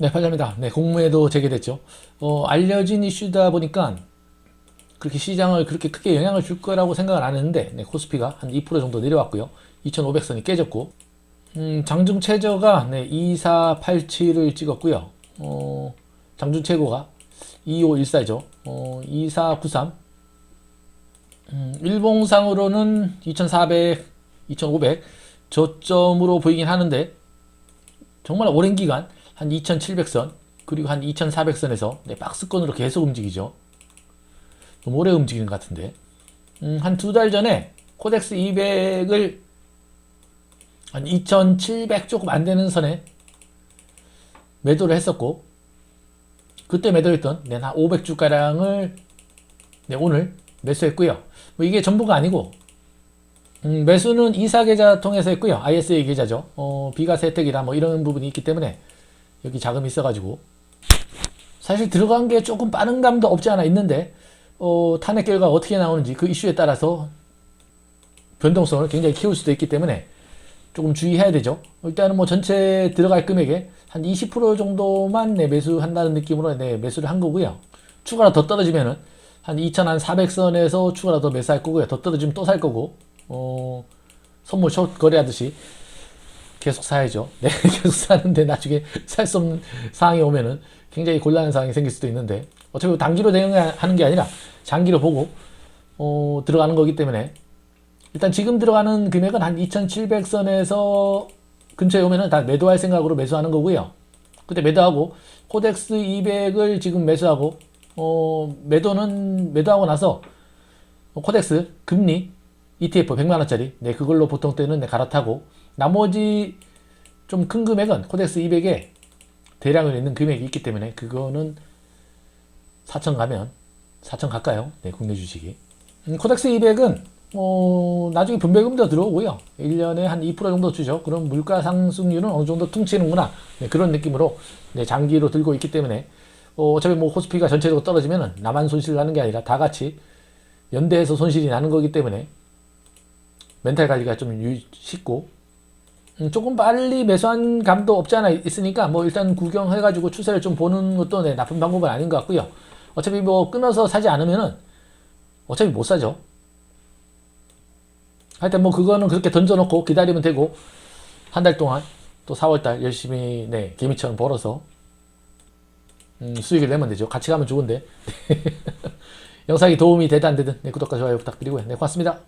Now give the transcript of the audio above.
네, 팔려입니다. 네, 공모에도 제기됐죠. 어, 알려진 이슈다 보니까 그렇게 시장을 그렇게 크게 영향을 줄 거라고 생각을 안 했는데, 네, 코스피가 한 2% 정도 내려왔고요. 2,500선이 깨졌고, 음, 장중 최저가 네, 2487을 찍었고요. 어, 장중 최고가 2514죠. 어, 2493. 음, 일봉상으로는 2400, 2500 저점으로 보이긴 하는데, 정말 오랜 기간 한 2700선 그리고 한 2400선에서 네, 박스권으로 계속 움직이죠. 좀 오래 움직이는 것 같은데 음, 한 두 달 전에 코덱스 200을 한 2700 조금 안 되는 선에 매도를 했었고 그때 매도했던 네, 한 500주가량을 네, 오늘 매수했고요. 뭐 이게 전부가 아니고 음, 매수는 이사 계좌 통해서 했고요. ISA 계좌죠. 어, 비과세 혜택이나 뭐 이런 부분이 있기 때문에 여기 자금이 있어가지고 사실 들어간 게 조금 빠른 감도 없지 않아 있는데 어, 탄핵 결과가 어떻게 나오는지 그 이슈에 따라서 변동성을 굉장히 키울 수도 있기 때문에 조금 주의해야 되죠. 일단은 뭐 전체 들어갈 금액의 한20% 정도만 네, 매수한다는 느낌으로 네, 매수를 한 거고요. 추가로 더 떨어지면은 한 2,400선에서 추가로 더 매수할 거고요. 더 떨어지면 또 살 거고 어, 선물 숏 거래하듯이 계속 사야죠. 네, 계속 사는데 나중에 살 수 없는 상황이 오면은 굉장히 곤란한 상황이 생길 수도 있는데 어차피 단기로 대응하는 게 아니라 장기로 보고 어, 들어가는 거기 때문에 일단 지금 들어가는 금액은 한 2,700선에서 근처에 오면은 다 매도할 생각으로 매수하는 거고요. 그때 매도하고 코덱스 200을 지금 매수하고 어, 매도는 매도하고 나서 코덱스 금리 ETF 100만 원짜리 네 그걸로 보통 때는 네, 갈아타고 나머지 좀 큰 금액은 코덱스 200에 대량을 있는 금액이 있기 때문에 그거는 4천 가면 4천 가까요. 네, 국내 주식이. 음, 코덱스 200은 어, 나중에 분배금도 들어오고요. 1년에 한 2% 정도 주죠. 그럼 물가 상승률은 어느 정도 퉁치는구나. 네, 그런 느낌으로 네, 장기로 들고 있기 때문에 어, 어차피 뭐 코스피가 전체적으로 떨어지면은 나만 손실 나는 게 아니라 다 같이 연대해서 손실이 나는 거기 때문에 멘탈 관리가 좀 유- 쉽고 음, 조금 빨리 매수한 감도 없지 않아 있으니까 뭐 일단 구경해가지고 추세를 좀 보는 것도 네, 나쁜 방법은 아닌 것 같고요. 어차피 뭐 끊어서 사지 않으면은 어차피 못 사죠. 하여튼 뭐 그거는 그렇게 던져놓고 기다리면 되고 한 달 동안 또 4월달 열심히 네 개미처럼 벌어서 음, 수익을 내면 되죠. 같이 가면 좋은데 영상이 도움이 되든 안 되든 네, 구독과 좋아요 부탁드리고요. 네 고맙습니다.